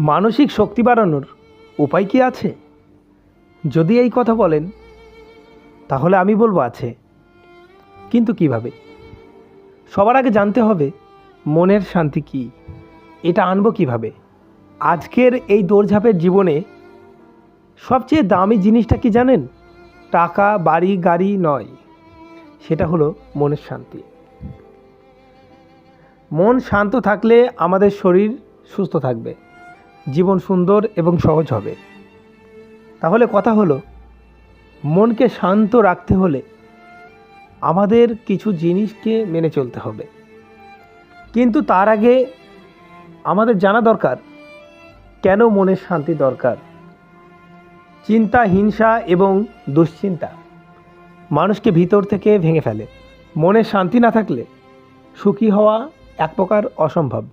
মানসিক শক্তি বাড়ানোর উপায় কি আছে? যদি এই কথা বলেন, তাহলে আমি বলব আছে। কিন্তু কীভাবে? সবার আগে জানতে হবে, মনের শান্তি কি? এটা আনব কীভাবে? আজকের এই দৌড়ঝাঁপের জীবনে সবচেয়ে দামি জিনিসটা কি জানেন? টাকা, বাড়ি, গাড়ি নয়। সেটা হলো মনের শান্তি। মন শান্ত থাকলে আমাদের শরীর সুস্থ থাকবে। জীবন সুন্দর এবং সহজ হবে। তাহলে কথা হলো, মনকে শান্ত রাখতে হলে আমাদের কিছু জিনিসকে মেনে চলতে হবে। কিন্তু তার আগে আমাদের জানা দরকার, কেন মনের শান্তি দরকার? চিন্তা, হিংসা এবং দুশ্চিন্তা মানুষকে ভিতর থেকে ভেঙে ফেলে। মনের শান্তি না থাকলে সুখী হওয়া এক প্রকার অসম্ভব।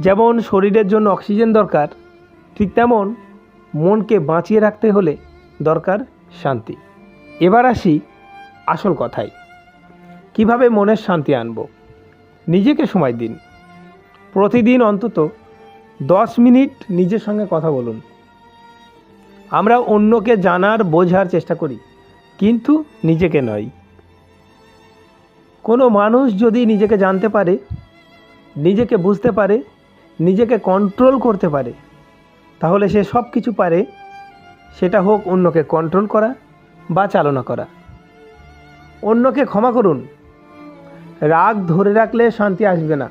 যেমন শরীরের জন্য অক্সিজেন দরকার, ঠিক তেমন মনকে বাঁচিয়ে রাখতে হলে দরকার শান্তি। এবার আসি আসল কথায়। কীভাবে মনের শান্তি আনব? নিজেকে সময় দিন। প্রতিদিন অন্তত দশ মিনিট নিজের সঙ্গে কথা বলুন। আমরা অন্যকে জানার, বোঝার চেষ্টা করি, কিন্তু নিজেকে নয়। কোনো মানুষ যদি নিজেকে জানতে পারে, নিজেকে বুঝতে পারে নিজেকে কন্ট্রোল করতে পারে, তাহলে সে সব কিছু পারে। সেটা হোক অন্যকে কন্ট্রোল করা বা চালনা করা। অন্যকে ক্ষমা করুন। রাগ ধরে রাখলে শান্তি আসবে না।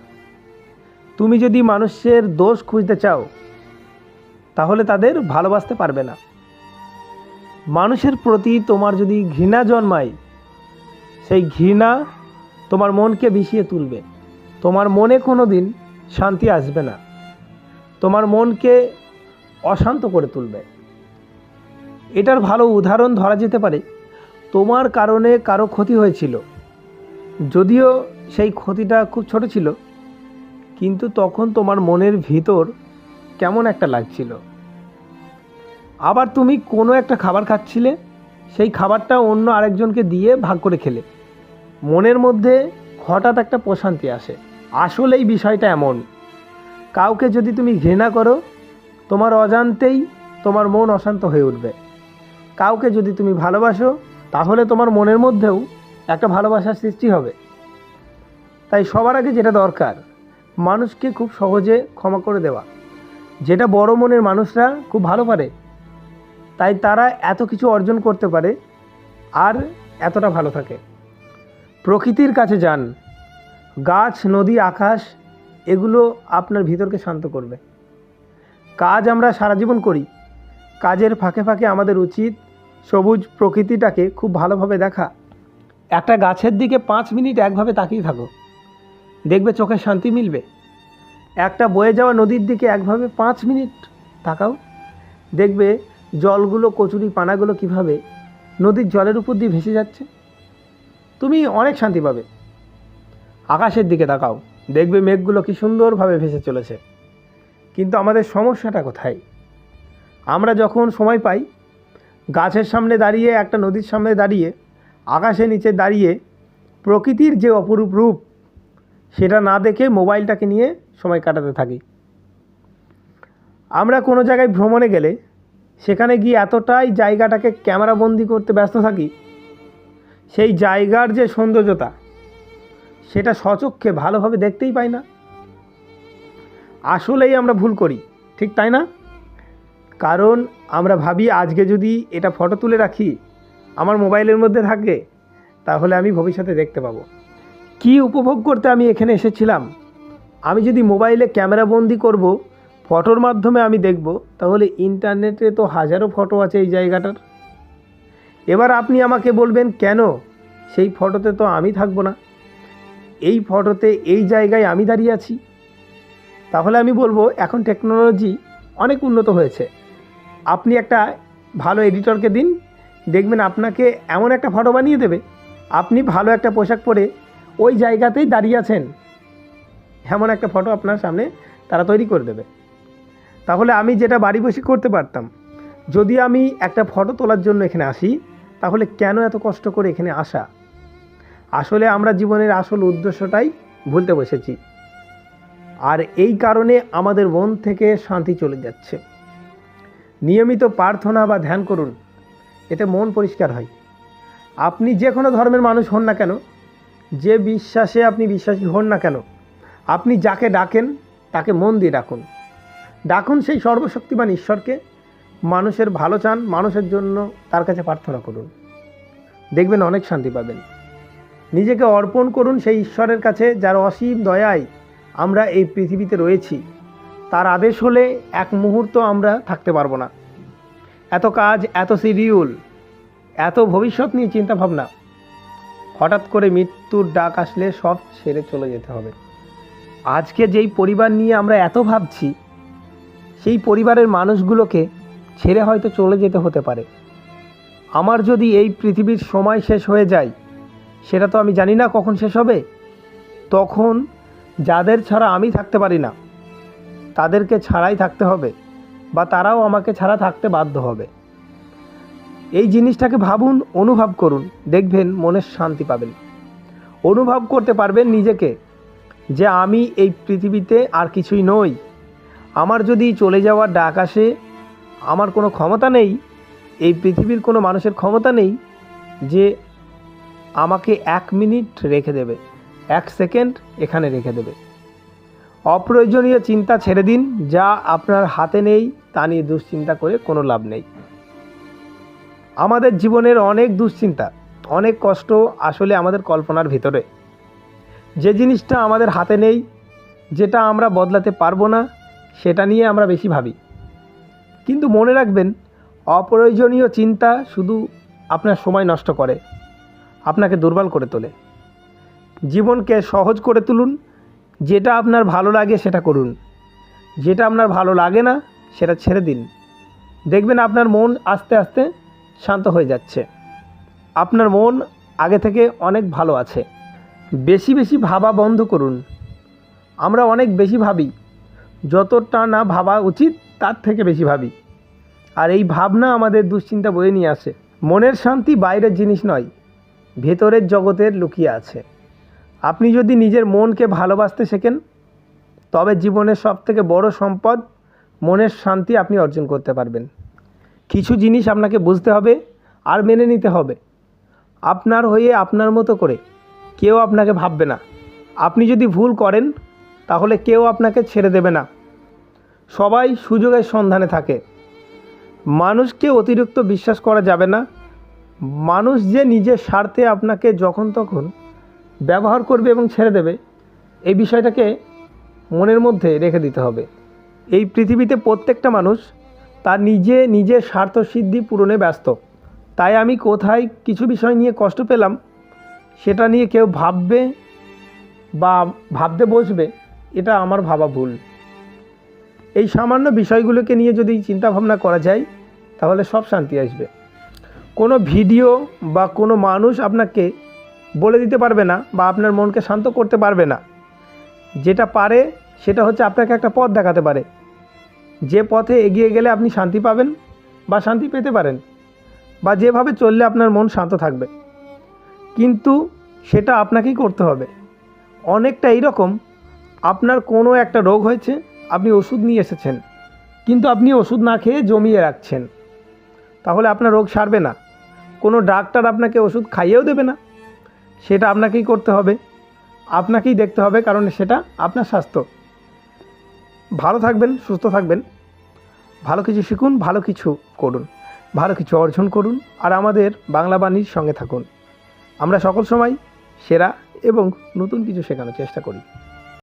তুমি যদি মানুষের দোষ খুঁজতে চাও, তাহলে তাদের ভালোবাসতে পারবে না। মানুষের প্রতি তোমার যদি ঘৃণা জন্মায়, সেই ঘৃণা তোমার মনকে বিষিয়ে তুলবে। তোমার মনে কোনো দিন শান্তি আসবে না। তোমার মনকে অশান্ত করে তুলবে। এটার ভালো উদাহরণ ধরা যেতে পারে, তোমার কারণে কারও ক্ষতি হয়েছিল। যদিও সেই ক্ষতিটা খুব ছোট ছিল, কিন্তু তখন তোমার মনের ভিতর কেমন একটা লাগছিল। আবার তুমি কোনো একটা খাবার খাচ্ছিলে, সেই খাবারটা অন্য আরেকজনকে দিয়ে ভাগ করে খেলে। মনের মধ্যে হঠাৎ একটা প্রশান্তি আসে। আসলে এই বিষয়টা এমন। কাউকে যদি তুমি ঘৃণা করো, তোমার অজান্তেই তোমার মন অশান্ত হয়ে উঠবে। কাউকে যদি তুমি ভালোবাসো, তাহলে তোমার মনের মধ্যেও একটা ভালোবাসার সৃষ্টি হবে। তাই সবার আগে যেটা দরকার, মানুষকে খুব সহজে ক্ষমা করে দেওয়া। যেটা বড় মনের মানুষরা খুব ভালো পারে। তাই তারা এত কিছু অর্জন করতে পারে আর এতটা ভালো থাকে। প্রকৃতির কাছে যান গাছ, নদী, আকাশ, এগুলো আপনার ভিতরকে শান্ত করবে। কাজ আমরা সারা জীবন করি। কাজের ফাঁকে ফাঁকে আমাদের উচিত সবুজ প্রকৃতিটাকে খুব ভালোভাবে দেখা। একটা গাছের দিকে পাঁচ মিনিট একভাবে তাকিয়ে থাকো। দেখবে চোখে শান্তি মিলবে। একটা বয়ে যাওয়া নদীর দিকে একভাবে পাঁচ মিনিট তাকাও। দেখবে জলগুলো কচুরি পানাগুলো কীভাবে নদীর জলের উপর দিয়ে ভেসে যাচ্ছে। তুমি অনেক শান্তি পাবে। আকাশের দিকে তাকাও। দেখবে মেঘগুলো কি সুন্দরভাবে ভেসে চলেছে। কিন্তু আমাদের সমস্যাটা কোথায়? আমরা যখন সময় পাই, গাছের সামনে দাঁড়িয়ে, একটা নদীর সামনে দাঁড়িয়ে, আকাশের নিচে দাঁড়িয়ে প্রকৃতির যে অপরূপ রূপ, সেটা না দেখে মোবাইলটাকে নিয়ে সময় কাটাতে থাকি। আমরা কোনো জায়গায় ভ্রমণে গেলে, সেখানে গিয়ে এতটাই জায়গাটাকে ক্যামেরাবন্দি করতে ব্যস্ত থাকি, সেই জায়গার যে সৌন্দর্যতা সেটা সচক্ষে ভালোভাবে দেখতেই পাই না। আসলেই আমরা ভুল করি, ঠিক তাই না? কারণ আমরা ভাবি আজকে যদি এটা ফটো তুলে রাখি, আমার মোবাইলের মধ্যে থাকে, তাহলে আমি ভবিষ্যতে দেখতে পাবো। কি উপভোগ করতে আমি এখানে এসেছিলাম? আমি যদি মোবাইলে ক্যামেরা বন্দি করব, ফটোর মাধ্যমে আমি দেখব, তাহলে ইন্টারনেটে তো হাজারো ফটো আছে এই জায়গাটার। এবার আপনি আমাকে বলবেন, কেন? সেই ফটোতে তো আমি থাকব না। এই ফটোতে এই জায়গায় আমি দাঁড়িয়ে আছি। তাহলে আমি বলব, এখন টেকনোলজি অনেক উন্নত হয়েছে। আপনি একটা ভালো এডিটরকে দিন, দেখবেন আপনাকে এমন একটা ফটো বানিয়ে দেবে। আপনি ভালো একটা পোশাক পরে ওই জায়গাতেই দাঁড়িয়ে আছেন। এমন একটা ফটো আপনার সামনে তারা তৈরি করে দেবে। তাহলে আমি যেটা বাড়ি বসে করতে পারতাম, যদি আমি একটা ফটো তোলার জন্য এখানে আসি, তাহলে কেন এত কষ্ট করে এখানে আসা? আসলে আমরা জীবনের আসল উদ্দেশ্যটাই ভুলতে বসেছি। আর এই কারণে আমাদের মন থেকে শান্তি চলে যাচ্ছে। নিয়মিত প্রার্থনা বা ধ্যান করুন, এতে মন পরিষ্কার হয়। আপনি যে কোনো ধর্মের মানুষ হন না কেন, যে বিশ্বাসে আপনি বিশ্বাসী হন না কেন, আপনি যাকে ডাকেন তাকে মন দিয়ে ডাকুন। ডাকুন সেই সর্বশক্তিমান ঈশ্বরকে, মানুষের ভালো চান, মানুষের জন্য তার কাছে প্রার্থনা করুন। দেখবেন অনেক শান্তি পাবেন। নিজেকে অর্পণ করুন সেই ঈশ্বরের কাছে যার অসীম দয়ায় আমরা এই পৃথিবীতে রয়েছি। তার আদেশ হলে এক মুহূর্ত আমরা থাকতে পারব না। এত কাজ, এত শিডিউল, এত ভবিষ্যৎ নিয়ে চিন্তা ভাবনা হঠাৎ করে মৃত্যুর ডাক আসলে সব ছেড়ে চলে যেতে হবে। আজকে যেই পরিবার নিয়ে আমরা এত ভাবছি, সেই পরিবারের মানুষগুলোকে ছেড়ে হয়তো চলে যেতে হতে পারে। আমার যদি এই পৃথিবীর সময় শেষ হয়ে যায় সেটা তো আমি জানি না কখন শেষ হবে। তখন যাদের ছাড়া আমি থাকতে পারি না, তাদেরকে ছাড়াই থাকতে হবে বা তারাও আমাকে ছাড়া থাকতে বাধ্য হবে। এই জিনিসটাকে ভাবুন, অনুভব করুন, দেখবেন মনের শান্তি পাবেন। অনুভব করতে পারবেন নিজেকে যে আমি এই পৃথিবীতে আর কিছুই নই। আমার যদি চলে যাওয়ার ডাক আসে, আমার কোনো ক্ষমতা নেই, এই পৃথিবীর কোনো মানুষের ক্ষমতা নেই যে আমাকে এক মিনিট রেখে দেবে। এক সেকেন্ড এখানে রেখে দেবে। অপ্রয়োজনীয় চিন্তা ছেড়ে দিন, যা আপনার হাতে নেই, তা নিয়ে দুশ্চিন্তা করে কোনো লাভ নেই। আমাদের জীবনের অনেক দুশ্চিন্তা, অনেক কষ্ট আসলে আমাদের কল্পনার ভিতরে। যে জিনিসটা আমাদের হাতে নেই, যেটা আমরা বদলাতে পারব না, সেটা নিয়ে আমরা বেশি ভাবি। কিন্তু মনে রাখবেন, অপ্রয়োজনীয় চিন্তা শুধু আপনার সময় নষ্ট করে। আপনাকে দুর্বল করে তোলে। জীবনকে সহজ করে তুলুন, যেটা আপনার ভালো লাগে সেটা করুন। যেটা আপনার ভালো লাগে না, সেটা ছেড়ে দিন। দেখবেন আপনার মন আস্তে আস্তে শান্ত হয়ে যাচ্ছে। আপনার মন আগে থেকে অনেক ভালো আছে। বেশি বেশি ভাবা বন্ধ করুন। আমরা অনেক বেশি ভাবি। যতটা না ভাবা উচিত, তার থেকে বেশি ভাবি। আর এই ভাবনা আমাদের দুশ্চিন্তা বয়ে নিয়ে আসে। মনের শান্তি বাইরের জিনিস নয়। ভেতরের জগতের লুকিয়ে আছে। আপনি যদি নিজের মনকে ভালোবাসতে শেখেন, তবে জীবনের সবথেকে বড় সম্পদ মনের শান্তি আপনি অর্জন করতে পারবেন। কিছু জিনিস আপনাকে বুঝতে হবে আর মেনে নিতে হবে। আপনার হয়ে আপনার মতো করে কেউ আপনাকে ভাববে না। আপনি যদি ভুল করেন, তাহলে কেউ আপনাকে ছেড়ে দেবে না। সবাই সুযোগের সন্ধানে থাকে। মানুষকে অতিরিক্ত বিশ্বাস করা যাবে না। মানুষ যে নিজের স্বার্থে আপনাকে যখন তখন ব্যবহার করবে এবং ছেড়ে দেবে, এই বিষয়টাকে মনের মধ্যে রেখে দিতে হবে। এই পৃথিবীতে প্রত্যেকটা মানুষ তার নিজে নিজের স্বার্থ সিদ্ধি পূরণে ব্যস্ত। তাই আমি কোথায় কিছু বিষয় নিয়ে কষ্ট পেলাম, সেটা নিয়ে কেউ ভাববে বা ভাবতে বসবে, এটা আমার ভাবা ভুল। এই সামান্য বিষয়গুলোকে নিয়ে যদি চিন্তা ভাবনা করা যায়, তাহলে সব শান্তি আসবে। কোনো ভিডিও বা কোনো মানুষ আপনাকে বলে দিতে পারবে না বা আপনার মনকে শান্ত করতে পারবে না। যেটা পারে সেটা হচ্ছে আপনাকে একটা পথ দেখাতে পারে। যে পথে এগিয়ে গেলে আপনি শান্তি পাবেন বা শান্তি পেতে পারেন বা যেভাবে চললে আপনার মন শান্ত থাকবে। কিন্তু সেটা আপনাকেই করতে হবে। অনেকটা এইরকম আপনার কোনো একটা রোগ হয়েছে, আপনি ওষুধ নিয়ে এসেছেন। কিন্তু আপনি ওষুধ না খেয়ে জমিয়ে রাখছেন। তাহলে আপনার রোগ সারবে না। কোনো ডাক্তার আপনাকে ওষুধ খাইয়েও দেবে না। সেটা আপনাকেই করতে হবে। আপনাকেই দেখতে হবে কারণ সেটা আপনার স্বাস্থ্য। ভালো থাকবেন, সুস্থ থাকবেন। ভালো কিছু শিখুন, ভালো কিছু করুন। ভালো কিছু অর্জন করুন আর আমাদের বাংলা বাণীর সঙ্গে থাকুন। আমরা সকল সময় সেরা এবং নতুন কিছু শেখানোর চেষ্টা করি।